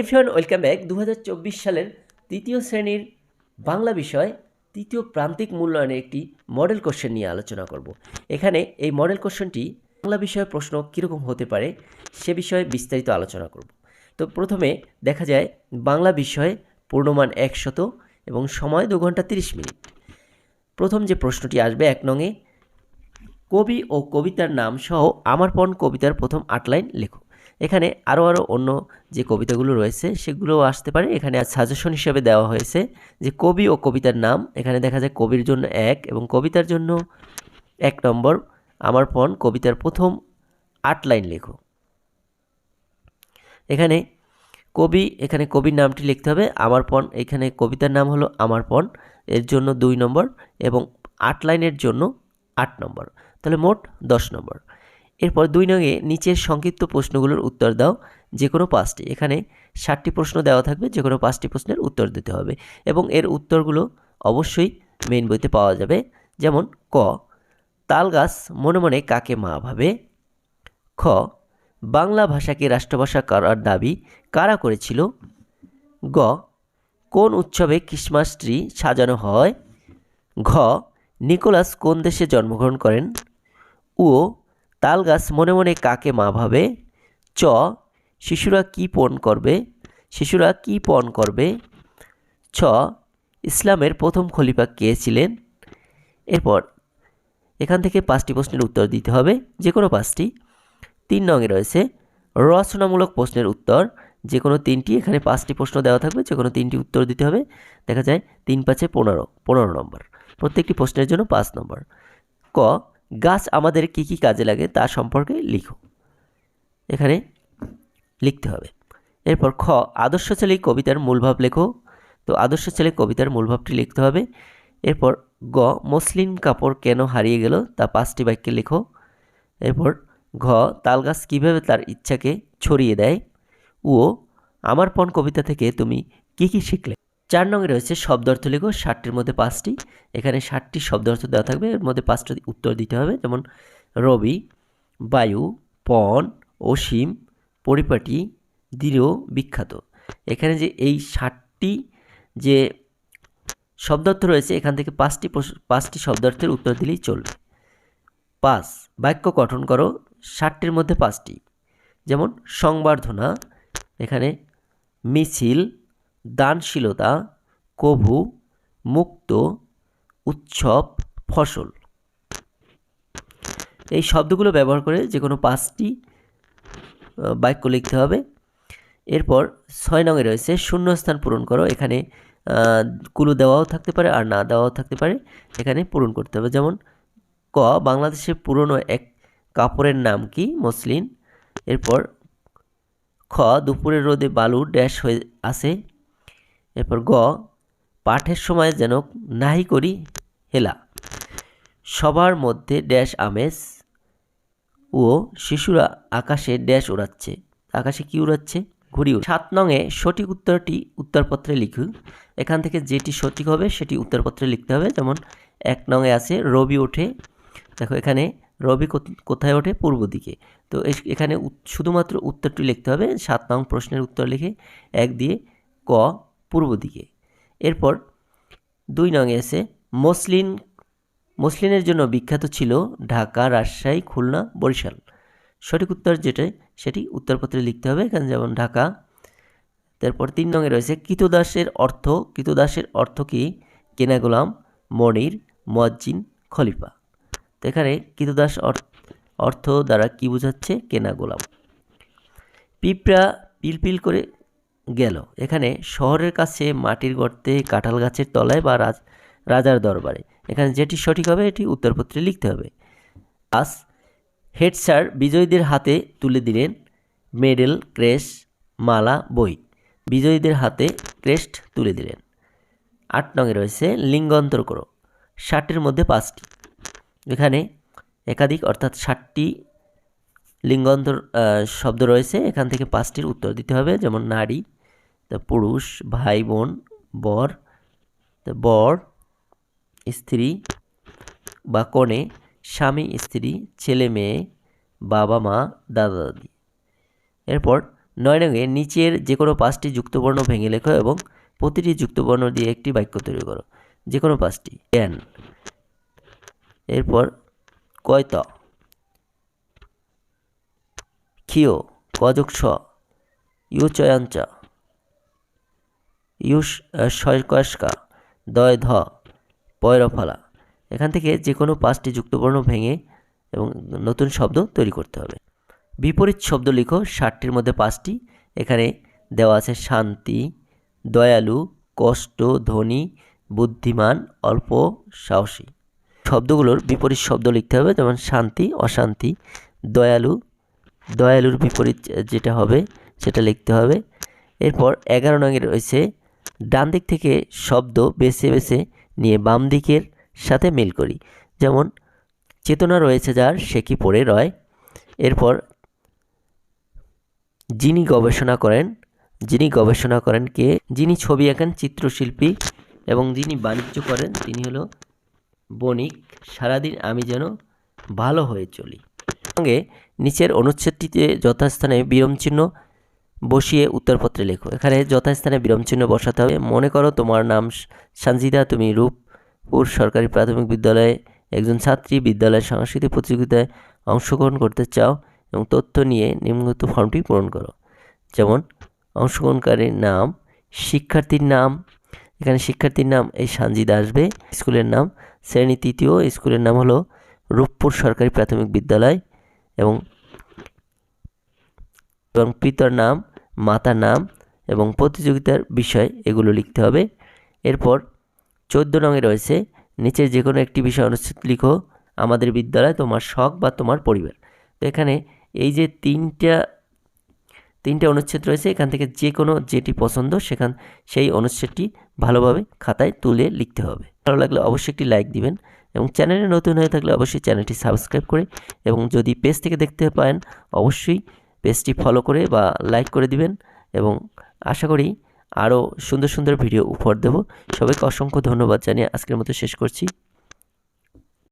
Everyone welcome back. দু হাজার চব্বিশ সালের তৃতীয় শ্রেণির বাংলা বিষয়, তৃতীয় প্রান্তিক মূল্যায়নের একটি মডেল কোশ্চেন নিয়ে আলোচনা করব। এখানে এই মডেল কোশ্চেনটি বাংলা বিষয়ে প্রশ্ন কীরকম হতে পারে সে বিষয়ে বিস্তারিত আলোচনা করব। তো প্রথমে দেখা যায় বাংলা বিষয়ে, পূর্ণমান একশত এবং সময় দু ঘণ্টা তিরিশ মিনিট। প্রথম যে প্রশ্নটি আসবে এক নঙে কবি ও কবিতার নাম সহ আমার পণ কবিতার প্রথম আট লাইন লেখো এখানে আরও আরও অন্য যে কবিতাগুলো রয়েছে, সেগুলোও আসতে পারে। এখানে সাজেশন হিসেবে দেওয়া হয়েছে যে কবি ও কবিতার নাম। এখানে দেখা যায় কবির জন্য এক এবং কবিতার জন্য এক নম্বর। আমার পণ, কবিতার প্রথম আট লাইন লেখো। এখানে কবি, এখানে কবির নামটি লিখতে হবে। আমার পণ, এখানে কবিতার নাম হলো আমার পণ। এর জন্য দুই নম্বর এবং আট লাইনের জন্য আট নম্বর। তাহলে মোট দশ নম্বর। এরপর দুই নঙে নিচের সংক্ষিপ্ত প্রশ্নগুলোর উত্তর দাও, যে কোনো পাঁচটি। এখানে ষাটটি প্রশ্ন দেওয়া থাকবে, যে কোনো পাঁচটি প্রশ্নের উত্তর দিতে হবে। এবং এর উত্তরগুলো অবশ্যই মেইন বইতে পাওয়া যাবে, যেমন ক। তাল গাছ মনে মনে কাকে মা ভাবে? খ। বাংলা ভাষাকে রাষ্ট্রভাষা করার দাবি কারা করেছিল? গ। কোন উৎসবে ক্রিসমাস ট্রি সাজানো হয়? ঘ। নিকোলাস কোন দেশে জন্মগ্রহণ করেন? ও তাল গাছ মনে মনে কাকে মা ভাবে? চ, শিশুরা কি পণ করবে? শিশুরা কি পণ করবে? ছ, ইসলামের প্রথম খলিফা কে ছিলেন? এরপর, এখান থেকে পাঁচটি প্রশ্নের উত্তর দিতে হবে, যে কোনো পাঁচটি। তিন নঙে রয়েছে, রচনামূলক প্রশ্নের উত্তর, যে কোনো তিনটি, এখানে পাঁচটি প্রশ্ন দেওয়া থাকবে, যে কোনো তিনটি উত্তর দিতে হবে। দেখা যায় তিন পাঁচে পনেরো পনেরো নম্বর, প্রত্যেকটি প্রশ্নের জন্য পাঁচ নম্বর। ক গাছ আমাদের কী কী কাজে লাগে তা সম্পর্কে লিখো। এখানে লিখতে হবে। এরপর খ, আদর্শ ছেলে কবিতার মূলভাব লেখো। তো আদর্শ ছেলে কবিতার মূলভাবটি লিখতে হবে। এরপর গ, মসলিন কাপড় কেন হারিয়ে গেল তা পাঁচটি বাক্যে লেখো। এরপর ঘ তালগাছ কীভাবে তার ইচ্ছাকে ছড়িয়ে দেয়। ও, আমার পণ কবিতা থেকে তুমি কী কী শিখলে? চার নঙে রয়েছে শব্দার্থ লেখো ষাটটির মধ্যে পাঁচটি। এখানে ষাটটি শব্দার্থ দেওয়া থাকবে, এর মধ্যে পাঁচটা উত্তর দিতে হবে, যেমন রবি, বায়ু পণ অসীম, পরিপাটি, দৃঢ়, বিখ্যাত। এখানে যে এই ষাটটি যে শব্দার্থ রয়েছে, এখান থেকে পাঁচটি পাঁচটি শব্দার্থের উত্তর দিলেই চলবে। পাঁচ, বাক্য গঠন করো, ষাটটির মধ্যে পাঁচটি। যেমন সংবর্ধনা, এখানে মিছিল দানশীলতা, কভু, মুক্ত, উৎসব, ফসল। এই শব্দগুলো ব্যবহার করে যে কোনো পাঁচটি বাক্য লিখতে হবে। এরপর ছয় নঙে রয়েছে, শূন্যস্থান পূরণ করো। এখানে কুলু দেওয়াও থাকতে পারে আর না দেওয়াও থাকতে পারে। এখানে পূরণ করতে হবে। যেমন, ক, বাংলাদেশের পুরনো এক কাপড়ের নাম কি? মসলিন। এরপর, খ, দুপুরের রোদে বালু ড্যাশ হয়ে আসে। এরপর গ, পাঠের সময় যেন নাহি করি হেলা। সবার মধ্যে ড্যাশ আমেজ ও শিশুরা আকাশে ড্যাশ উড়াচ্ছে আকাশে কি উড়াচ্ছে ঘুরি সাত নঙে সঠিক উত্তরটি উত্তরপত্রে লিখুন। এখান থেকে যেটি সঠিক হবে, সেটি উত্তরপত্রে লিখতে হবে। যেমন এক নঙে আছে, রবি ওঠে। দেখো এখানে রবি কোথায় ওঠে? পূর্ব দিকে। তো এখানে শুধুমাত্র উত্তরটি লিখতে হবে। সাত নং প্রশ্নের উত্তর লিখে এক দিয়ে ক পূর্ব দিকে। এরপর দুই নঙে এসে মসলিন, মসলিনের জন্য বিখ্যাত ছিল ঢাকা, রাজশাহী, খুলনা, বরিশাল। সঠিক উত্তর যেটাই সেটি উত্তরপত্রে লিখতে হবে, এখানে যেমন ঢাকা। তারপর তিন নঙে রয়েছে, কৃতদাসের অর্থ কৃতদাসের অর্থ কি? কেনা গোলাম, মনির মজ্জিন খলিফা। তো এখানে কৃতদাস অর্থ দ্বারা কি বোঝাচ্ছে? কেনা গোলাম। পিঁপড়া পিলপিল করে গেল। এখানে শহরের কাছে মাটির গর্তে, কাঁঠাল গাছের তলায় বা রাজ রাজার দরবারে। এখানে যেটি সঠিক হবে, এটি উত্তরপত্রে লিখতে হবে। আস হেড স্যার বিজয়ীদের হাতে তুলে দিলেন মেডেল ক্রেস্ট মালা, বই। বিজয়ীদের হাতে ক্রেস্ট তুলে দিলেন। আট নঙে রয়েছে, লিঙ্গান্তর করো। ষাটের মধ্যে পাঁচটি। এখানে একাধিক, অর্থাৎ ষাটটি লিঙ্গন্তর শব্দ রয়েছে। এখান থেকে পাঁচটির উত্তর দিতে হবে, যেমন নারী পুরুষ, ভাই, বোন, বর বর, স্ত্রী বা কনে, স্বামী, স্ত্রী, ছেলে, মেয়ে, বাবা, মা, দাদা, দাদি। এরপর নয় নঙ্গে নিচের যে কোনো পাঁচটি যুক্তবর্ণ ভেঙে লেখো এবং প্রতিটি যুক্তবর্ণ দিয়ে একটি বাক্য তৈরি করো। যে কোনো পাঁচটি। জ্ঞান এরপর কয়ত ক্ষিয়। কযক স ইউ চয়াঞ্চ। ইউস শয়কস্কা দয়, ধ, পয়রফলা। এখান থেকে যে কোনো পাঁচটি যুক্তবর্ণ ভেঙে এবং নতুন শব্দ তৈরি করতে হবে। বিপরীত শব্দ লিখো, ষাটটির মধ্যে পাঁচটি। এখানে দেওয়া আছে শান্তি, দয়ালু, কষ্ট, ধনী, বুদ্ধিমান, অল্প, সাহসী। শব্দগুলোর বিপরীত শব্দ লিখতে হবে, যেমন শান্তি, অশান্তি, দয়ালু। দয়ালুর বিপরীত যেটা হবে, সেটা লিখতে হবে। এরপর এগারো নঙে রয়েছে ডান দিক থেকে শব্দ বেছে বেছে নিয়ে বাম দিকের সাথে মিল করি। যেমন, চেতনা রয়েছে যার, সে কি পড়ে রয়? এরপর, যিনি গবেষণা করেন, যিনি গবেষণা করেন কে? যিনি ছবি আঁকেন চিত্রশিল্পী এবং যিনি বাণিজ্য করেন, তিনি হলো বণিক, সারাদিন আমি যেন ভালো হয়ে চলি। সঙ্গে নিচের অনুচ্ছেদটিতে যথাস্থানে বিরামচিহ্ন বসিয়ে উত্তরপত্রে লেখো। এখানে যথাস্থানে বিরামচিহ্ন বসাতে হবে। মনে করো তোমার নাম সানজিদা, তুমি রূপপুর সরকারি প্রাথমিক বিদ্যালয়ে একজন ছাত্রী, বিদ্যালয়ের সাংস্কৃতিক প্রতিযোগিতায় অংশগ্রহণ করতে চাও এবং তথ্য নিয়ে নিম্নলিখিত ফর্মটি পূরণ করো। যেমন অংশগ্রহণকারীর নাম, শিক্ষার্থীর নাম, এখানে শিক্ষার্থীর নাম এই সানজিদা আসবে। স্কুলের নাম, শ্রেণি তৃতীয়, স্কুলের নাম হলো রূপপুর সরকারি প্রাথমিক বিদ্যালয় এবং এবং পিতার নাম, মাতার নাম এবং প্রতিযোগিতার বিষয় এগুলো লিখতে হবে। এরপর চোদ্দ নঙে রয়েছে নিচের যে কোনো একটি বিষয় অনুচ্ছেদ লিখো, আমাদের বিদ্যালয় তোমার শখ বা তোমার পরিবার। তো এখানে এই যে তিনটা, তিনটে অনুচ্ছেদ রয়েছে, এখান থেকে যে কোনো যেটি পছন্দ সেখান, সেই অনুচ্ছেদটি ভালোভাবে খাতায় তুলে লিখতে হবে। ভালো লাগলে অবশ্যই একটি লাইক দিবেন এবং চ্যানেলে নতুন হয়ে থাকলে অবশ্যই চ্যানেলটি সাবস্ক্রাইব করে এবং যদি পেজ থেকে দেখতে পারেন, অবশ্যই পেজটি ফলো করে বা লাইক করে দিবেন এবং আশা করি আরও সুন্দর সুন্দর ভিডিও উপহার দেব। সবাইকে অসংখ্য ধন্যবাদ জানিয়ে আজকের মতো শেষ করছি।